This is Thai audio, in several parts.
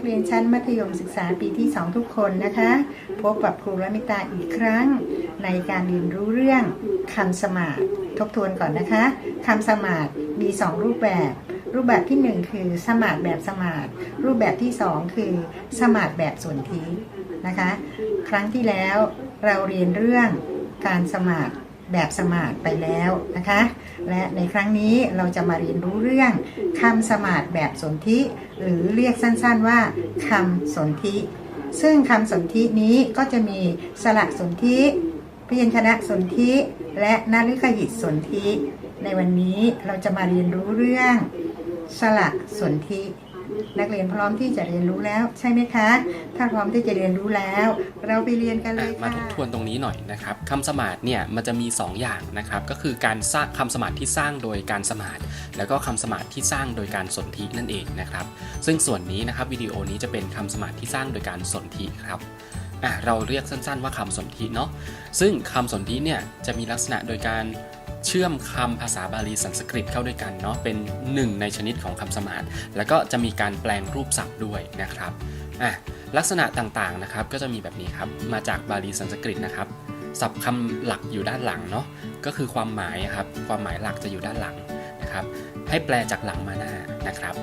กเรียนชั้นมัธยมศึกษาปีที่ 2 ทุกคนนะคะ พบกับครูละมิตาอีกครั้ง ในการเรียนรู้เรื่องคำสมาธิทบทวนก่อนนะคะคำสมาธิมี 2 รูปแบบ รูปแบบที่ 1 คือสมาธิแบบสมาธิรูปแบบที่ 2 คือสมาธิแบบส่วนธินะคะ ครั้งที่แล้วเราเรียนเรื่องการสมาธิ แบบสมาธไปแล้วนะคะ และในครั้งนี้เราจะมาเรียนรู้เรื่องคำสมาธแบบสนธิหรือเรียกสั้นๆว่าคำสนธิซึ่งคำสนธินี้ก็จะมีสระสนธิพยัญชนะสนธิและนฤขยิตสนธิในวันนี้เราจะมาเรียนรู้เรื่องสระสนธิ นักเรียนพร้อมที่จะเรียนรู้แล้วใช่ไหมคะ ถ้าพร้อมที่จะเรียนรู้แล้ว เราไปเรียนกันเลยมาค่ะ ทบทวนตรงนี้หน่อยนะครับคำสมาธิเนี่ยมันจะมี 2 อย่างนะครับก็คือการสร้างคำสมาธิที่สร้างโดยการสมาธิแล้วก็คำสมาธิที่สร้างโดยการสนธินั่นเองนะครับ ซึ่งส่วนนี้นะครับวิดีโอนี้จะเป็นคำสมาธิที่สร้างโดยการสนธิครับอะเราเรียกสั้นๆว่าคำสนธิเนาะซึ่งคำสนธิเนี่ยจะมีลักษณะโดยการ เชื่อมคำภาษาบาลีสันสกฤตเข้าด้วยกันเนาะเป็นหนึ่งในชนิดของคำสมาธิแล้วก็จะมีการแปลงรูปศัพท์ด้วยนะครับอะลักษณะต่างๆนะครับก็จะมีแบบนี้ครับมาจากบาลีสันสกฤตนะครับศัพท์คำหลักอยู่ด้านหลังเนาะก็คือความหมายครับความหมายหลักจะอยู่ด้านหลังนะครับให้แปลจากหลังมาหน้านะครับ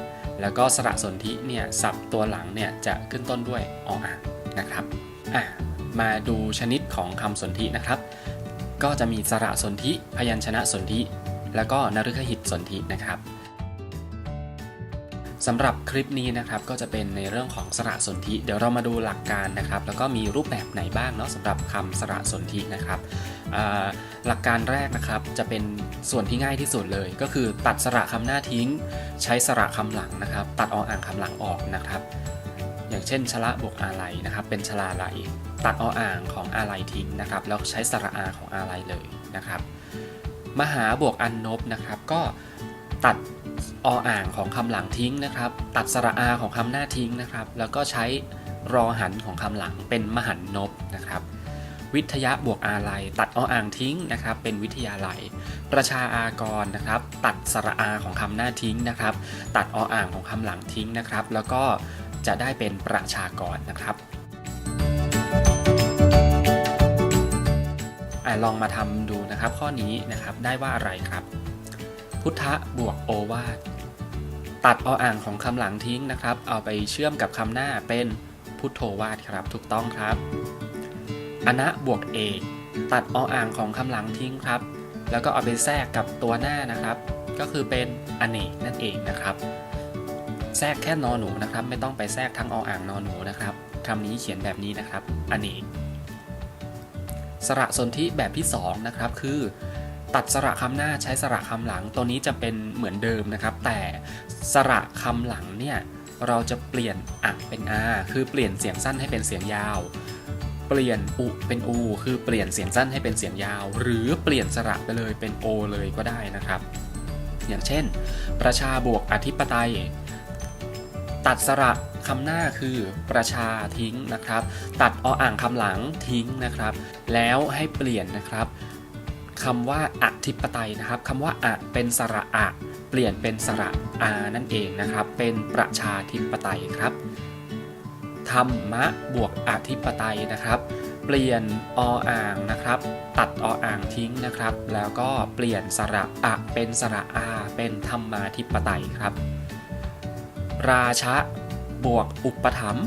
แล้วก็สระสนธิเนี่ยศัพท์ตัวหลังเนี่ยจะขึ้นต้นด้วยออ่างนะครับอะมาดูชนิดของคำสนธินะครับ ก็จะมีสระสนธิพยัญชนะสนธิแล้วก็นฤคหิตสนธินะครับสำหรับคลิปนี้นะครับก็จะเป็นในเรื่องของสระสนธิเดี๋ยวเรามาดูหลักการนะครับ แล้วก็มีรูปแบบไหนบ้างเนาะสำหรับคำสระสนธินะครับหลักการแรกนะครับจะเป็นส่วนที่ง่ายที่สุดเลย ก็คือตัดสระคำหน้าทิ้ง ใช้สระคำหลังนะครับ ตัดออ่างคำหลังออกนะครับ อย่างเช่นชละบวกอาไลนะครับ เป็นชลาไล ตัดออ่างของอาไลทิ้งนะครับ แล้วใช้สระอาของอาไลเลยนะครับ มหาบวกอันนบนะครับ ก็ตัดออ่างของคำหลังทิ้งนะครับ ตัดสระอาของคำหน้าทิ้งนะครับ แล้วก็ใช้รอหันของคำหลังเป็นมหันนบนะครับ วิทยาบวกอาลัย ตัดออ่างทิ้งนะครับ เป็นวิทยาลัย ประชาอากรนะครับ ตัดสระอาของคำหน้าทิ้งนะครับ ตัดออ่างของคำหลังทิ้งนะครับ แล้วก็จะได้เป็นประชากรนะครับ ลองมาทำดูนะครับ ข้อนี้นะครับได้ว่าอะไรครับ พุทธบวกโอวาทตัดออ่างของคำหลังทิ้งนะครับ เอาไปเชื่อมกับคำหน้าเป็นพุทโธวาทครับ ถูกต้องครับอนะบวกเอกตัดออ่างของคำหลังทิ้งครับ แล้วก็เอาไปแทรกกับตัวหน้านะครับ ก็คือเป็นอเนกนั่นเองนะครับ แทรกแค่นอหนูนะครับ ไม่ต้องไปแทรกทั้งออ่างนอหนูนะครับคำนี้เขียนแบบนี้นะครับอเนก สระสนธิแบบที่2นะครับคือตัดสระคำหน้าใช้สระคำหลังตัวนี้จะเป็นเหมือนเดิมนะครับ แต่สระคำหลังเนี่ยเราจะเปลี่ยนอะเป็นอาคือเปลี่ยนเสียงสั้นให้เป็นเสียงยาว เปลี่ยนอุเป็นอูคือเปลี่ยนเสียงสั้นให้เป็นเสียงยาว หรือเปลี่ยนสระไปเลยเป็นโอเลยก็ได้นะครับ อย่างเช่น ประชาบวกอธิปไตย ตัดสระ คำหน้าคือประชาทิ้งนะครับ ตัดออ่างคำหลังทิ้งนะครับ แล้วให้เปลี่ยนนะครับคำว่าอธิปไตยนะครับคำว่าอะเป็นสระอะ เปลี่ยนเป็นสระอานั่นเองนะครับ เป็นประชาธิปไตยครับธรรมะบวกอธิปไตยนะครับ เปลี่ยนออ่างนะครับ ตัดออ่างทิ้งนะครับ แล้วก็เปลี่ยนสระอะเป็นสระอา เป็นธรรมาธิปไตยครับ ราชะ บวกอุปถัมภ์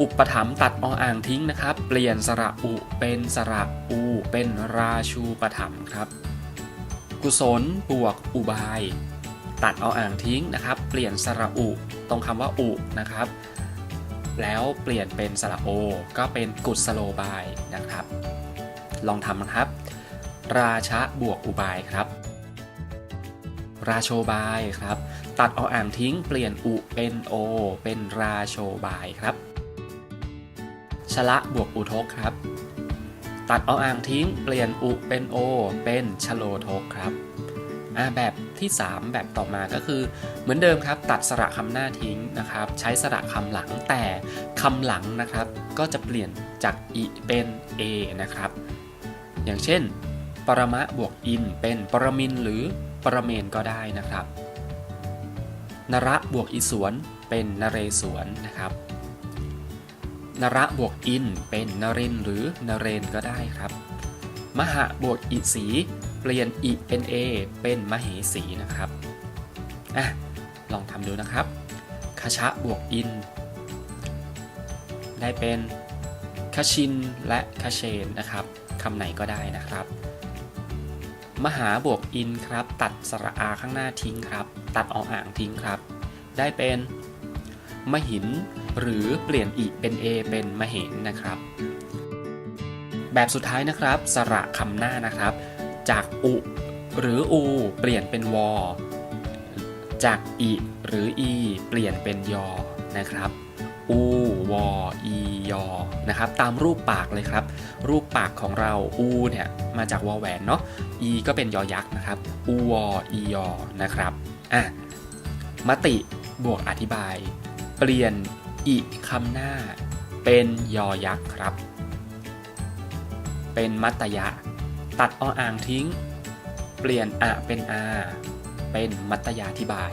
อุปถัมภ์ตัดออ่างทิ้งนะครับ เปลี่ยนสระอุเป็นสระอู เป็นราชูปถัมภ์ครับ กุศลบวกอุบาย ตัดออ่างทิ้งนะครับ เปลี่ยนสระอุตรงคำว่าอุนะครับ แล้วเปลี่ยนเป็นสระโอ ก็เป็นกุศโลบายนะครับ ลองทำนะครับ ราชะบวกอุบายครับ ราโชบายครับ ตัดออ่างทิ้งเปลี่ยนอุเป็นโอ เป็นราโชบายครับ ชละบวกอุทกครับ ตัดออ่างทิ้งเปลี่ยนอุเป็นโอ เป็นชโลทกครับแบบที่ 3 แบบต่อมาก็คือเหมือนเดิมครับ ตัดสระคำหน้าทิ้งนะครับ ใช้สระคำหลังแต่คำหลังนะครับ ก็จะเปลี่ยนจากอิเป็น a นะครับ อย่างเช่น ปรมะบวกอินเป็นปรมินหรือ ปรเมนก็ได้นะครับ นระบวกอิสวนเป็นนเรศวรนะครับ นระบวกอินเป็นนรินทร์หรือนเรนก็ได้ครับ มหะบวกอิสี เปลี่ยนอิเป็นเอเป็นมเหสีนะครับอะลองทำดูนะครับคชะบวกอิน ได้เป็นคชินและคเชนนะครับคำไหนก็ได้นะครับ มหาบวกอินครับ ตัดสระอาข้างหน้าทิ้งครับ ตัดออกอ่างทิ้งครับ ได้เป็นมหิน หรือเปลี่ยนอีเป็น A เป็นมเหนนะครับ แบบสุดท้ายนะครับ สระคำหน้านะครับ จากอุ หรืออู เปลี่ยนเป็นวอจากอิหรืออี เปลี่ยนเป็นยอนะครับ อูวออี ยอนะครับตามรูปปากเลยครับ รูปปากของเราอูเนี่ยมาจากวอแหวนเนาะอีก็เป็นยอยักษ์นะครับอูวออียอนะครับอะมติบวกอธิบาย เปลี่ยนอีคำหน้า เป็นยอยักษ์ครับ เป็นมัตตยะ ตัดออ่างทิ้ง เปลี่ยนอะเป็นอาเป็นมัตตยาธิบาย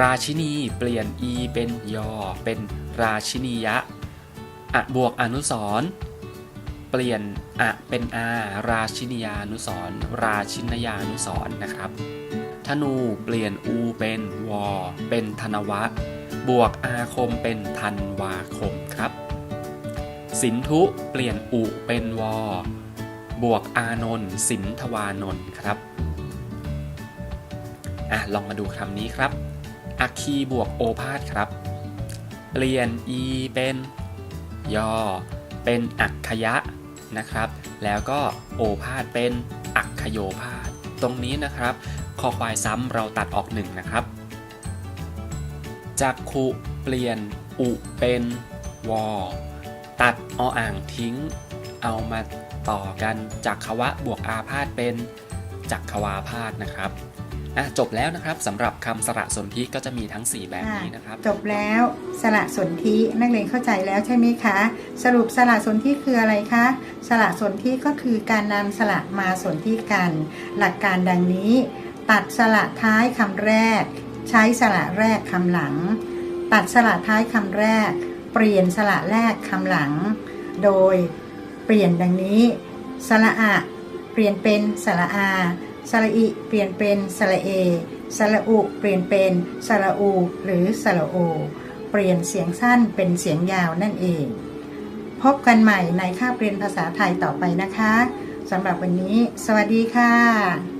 ราชินีเปลี่ยนอีเป็นยอ เป็นราชินียะอะบวกอนุสร์เปลี่ยนอะเป็นอาราชินียานุสร์ราชินยานุสร์นะครับ ธนูเปลี่ยนอูเป็นวอ เป็นธนวะ บวกอาคมเป็นธันวาคมครับ สินธุเปลี่ยนอุเป็นวอ บวกอานนท์สินทวานนท์ครับอะลองมาดูคำนี้ครับ อัคคีบวกโอภาสครับ เปลี่ยน e เป็นยอเป็นอักขยะนะครับ แล้วก็โอภาสเป็นอักขโยภาสตรงนี้นะครับคอควายซ้ำเราตัดออกหนึ่งนะครับจักขุเปลี่ยนอุเป็นวอตัดออ่างทิ้ง เอามาต่อกันจักขวะบวกอาพาธเป็นจักขวาพาธนะครับ อะจบแล้วนะครับสำหรับคำสระสนธิก็จะมีทั้ง 4 แบบนี้นะครับ จบแล้วสละสนธินักเรียนเข้าใจแล้วใช่ไหมคะ สรุปสละสนธิคืออะไรคะสละสนธิก็คือการนำสละมาสนธิกัน หลักการดังนี้ ตัดสละท้ายคำแรก ใช้สละแรกคำหลัง ตัดสละท้ายคำแรก เปลี่ยนสละแรกคำหลัง โดยเปลี่ยนดังนี้สระอะเปลี่ยนเป็นสระอา สระอิเปลี่ยนเป็นสระเอ สระอุเปลี่ยนเป็นสระอู หรือสระโอ เปลี่ยนเสียงสั้นเป็นเสียงยาวนั่นเอง พบกันใหม่ในคาบเรียนภาษาไทยต่อไปนะคะสำหรับวันนี้ สวัสดีค่ะ